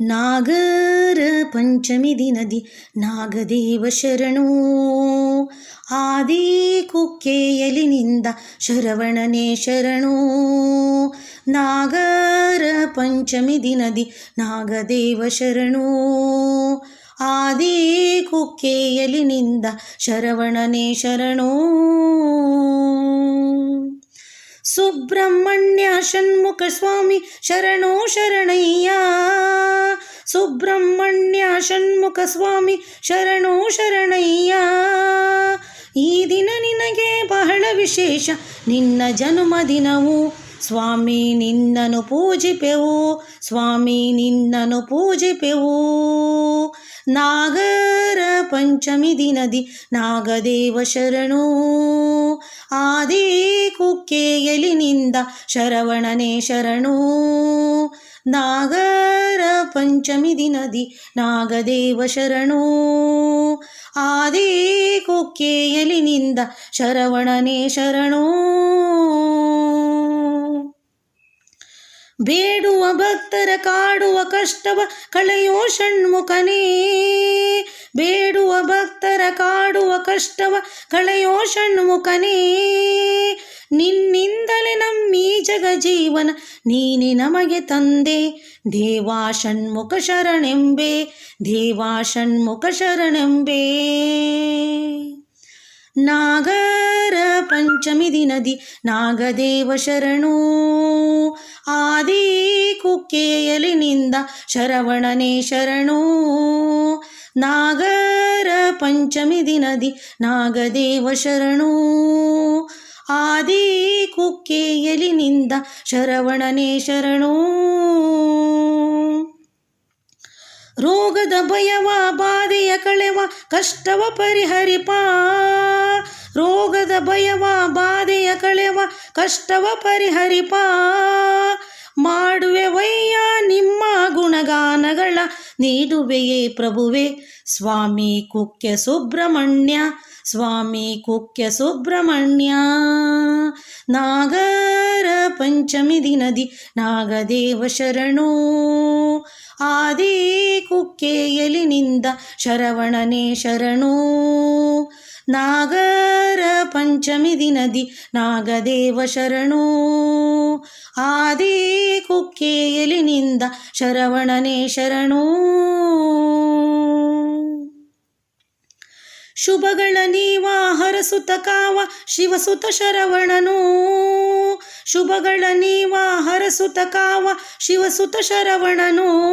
ನಾಗರ ಪಂಚಮಿ ದಿನದಿ ನಾಗದೇವ ಶರಣು. ಆದಿ ಕುಕ್ಕೆಯಲಿನಿಂದ ಶರವಣನೆ ಶರಣು. ನಾಗರ ಪಂಚಮಿ ದಿನದಿ ನಾಗದೇವ ಶರಣು. ಆದಿ ಕುಕ್ಕೆಯಲಿನಿಂದ ಶರವಣನೆ ಶರಣು. ಸುಬ್ರಹ್ಮಣ್ಯ ಷಣ್ಮುಖ ಸ್ವಾಮಿ ಶರಣೋ ಶರಣಯ್ಯ. ಸುಬ್ರಹ್ಮಣ್ಯ ಷಣ್ಮುಖ ಸ್ವಾಮಿ ಶರಣೋ ಶರಣಯ್ಯ. ಈ ದಿನ ನಿನಗೆ ಬಹಳ ವಿಶೇಷ. ನಿನ್ನ ಜನ್ಮದಿನವು ಸ್ವಾಮಿ ನಿನ್ನನು ಪೂಜಿಪೆವು. ಸ್ವಾಮಿ ನಿನ್ನನು ಪೂಜಿಪೆವು. ನಾಗರ ಪಂಚಮಿ ದಿನದಿ ನಾಗದೇವ ಶರಣು. ಕುಕ್ಕೆಯಲಿನಿಂದ ಶರವಣನೆ ಶರಣು. ನಾಗರ ಪಂಚಮಿ ದಿನದಿ ನಾಗದೇವ ಶರಣು. ಆದಿ ಕುಕ್ಕೆಯಲಿನಿಂದ ಶರವಣನೆ ಶರಣು. ಬೇಡುವ ಭಕ್ತರ ಕಾಡುವ ಕಷ್ಟವ ಕಳೆಯೋ ಷಣ್ಮುಖನೇ. ಬೇಡುವ ಭಕ್ತರ ಕಾಡುವ ಕಷ್ಟವ ಕಳೆಯೋ ಷಣ್ಮುಖನೇ. ನಿನ್ನಿಂದಲೇ ನಮ್ಮೀ ಜಗ ಜೀವನ ನೀನೆ ನಮಗೆ ತಂದೆ. ದೇವಾ ಷಣ್ಮುಖ ಶರಣೆಂಬೆ, ದೇವಾ ಷಣ್ಮುಖ ಶರಣೆಂಬೆ. ನಾಗರ ಪಂಚಮಿ ದಿನದಿ ನಾಗದೇವ ಶರಣು. ಆದಿ ಕುಕ್ಕೆಯಲಿನಿಂದ ಶರವಣನೆ ಶರಣು. ನಾಗರ ಪಂಚಮಿ ದಿನದಿ ನಾಗದೇವ ಶರಣು. ಆದಿ ಕುಕ್ಕೆಯಲಿನಿಂದ ಶರವಣನೇ ಶರಣೋ. ರೋಗದ ಭಯವ, ಬಾಧೆಯ ಕಳೆವ, ಕಷ್ಟವ ಪರಿಹರಿಪ. ರೋಗದ ಭಯವ, ಬಾಧೆಯ ಕಳೆವ, ಕಷ್ಟವ ಪರಿಹರಿಪ. ಮಾಡುವೆ ವಯ್ಯ ನಿಮ್ಮ ಗುಣಗಾನಗಳ ನೀಡುವೆಯೇ ಪ್ರಭುವೆ. ಸ್ವಾಮಿ ಕುಕ್ಕೆ ಸುಬ್ರಹ್ಮಣ್ಯ ಸ್ವಾಮಿ ಕುಕ್ಕೆ ಸುಬ್ರಹ್ಮಣ್ಯ ನಾಗರ ಪಂಚಮಿ ದಿನದಿ ನಾಗದೇವ ಶರಣು. ಆದಿ ಕುಕ್ಕೆಯಲಿನಿಂದ ಶರವಣನೆ ಶರಣೋ. ನಾಗರ ಪಂಚಮಿ ದಿನದಿ ನಾಗದೇವ ಶರಣು. ಆದಿ ಕುಕ್ಕೆಯಲಿನಿಂದ ಶರವಣನೆ ಶರಣೋ. ಶುಭಗಳ ನೀವ ಹರಸುತ ಕಾವ ಶಿವಸುತ ಶರವಣನು. ಶುಭಗಳ ನೀವ ಹರಸುತ ಕಾವ ಶಿವಸುತ ಶರವಣನು.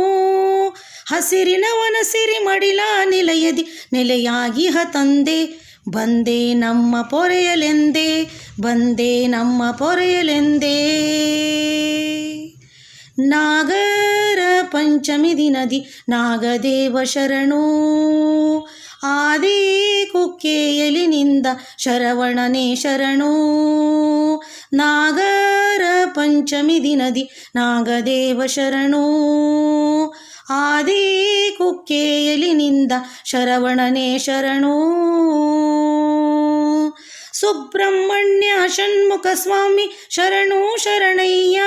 ಹಸಿರಿನ ವನಸಿರಿ ಮಡಿಲ ನಿಲಯದಿ ನೆಲೆಯಾಗಿಹ ತಂದೆ. ಬಂದೆ ನಮ್ಮ ಪೊರೆಯಲೆಂದೇ, ಬಂದೆ ನಮ್ಮ ಪೊರೆಯಲೆಂದೇ. ನಾಗರ ಪಂಚಮಿ ದಿನದಿ ನಾಗದೇವ ಶರಣೋ. ಆದಿ ಕುಕ್ಕೆಯಲಿನಿಂದ ಶರವಣನೇ ಶರಣೋ. ನಾಗರ ಪಂಚಮಿ ದಿನದಿ ನಾಗದೇವ ಶರಣೋ. ಆದಿ ಕುಕ್ಕೆಯಲಿನಿಂದ ಶರವಣನೇ ಶರಣೋ. ಸುಬ್ರಹ್ಮಣ್ಯ ಷಣ್ಮುಖ ಸ್ವಾಮಿ ಶರಣು ಶರಣಯ್ಯ.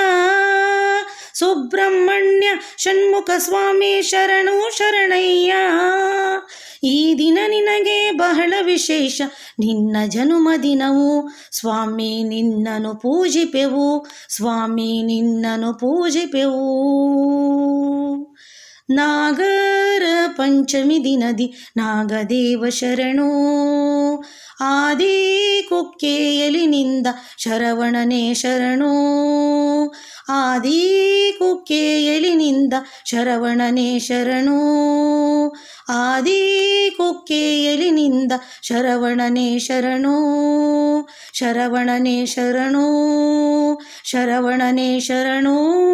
ಸುಬ್ರಹ್ಮಣ್ಯ ಷಣ್ಮುಖ ಸ್ವಾಮಿ ಶರಣು ಶರಣಯ್ಯ. ಈ ದಿನ ನಿನಗೆ ಬಹಳ ವಿಶೇಷ. ನಿನ್ನ ಜನುಮದಿನವು ಸ್ವಾಮಿ ನಿನ್ನನು ಪೂಜಿಪೆವು ಸ್ವಾಮಿ ನಿನ್ನನು ಪೂಜಿಪೆವು. ನಾಗರ ಪಂಚಮಿ ದಿನದಿ ನಾಗದೇವ ಶರಣೋ. ಆದಿ ಕುಕ್ಕೆಯಲಿನಿಂದ ಶರವಣನೆ ಶರಣೋ. ಆದಿ ಕುಕ್ಕೆಯಲಿನಿಂದ ಶರವಣನೆ ಶರಣೋ. ಆದಿ ಕುಕ್ಕೆಯಲಿನಿಂದ ಶರವಣನೆ ಶರಣೋ. ಶರವಣನೆ ಶರಣೋ. ಶರವಣನೆ ಶರಣು.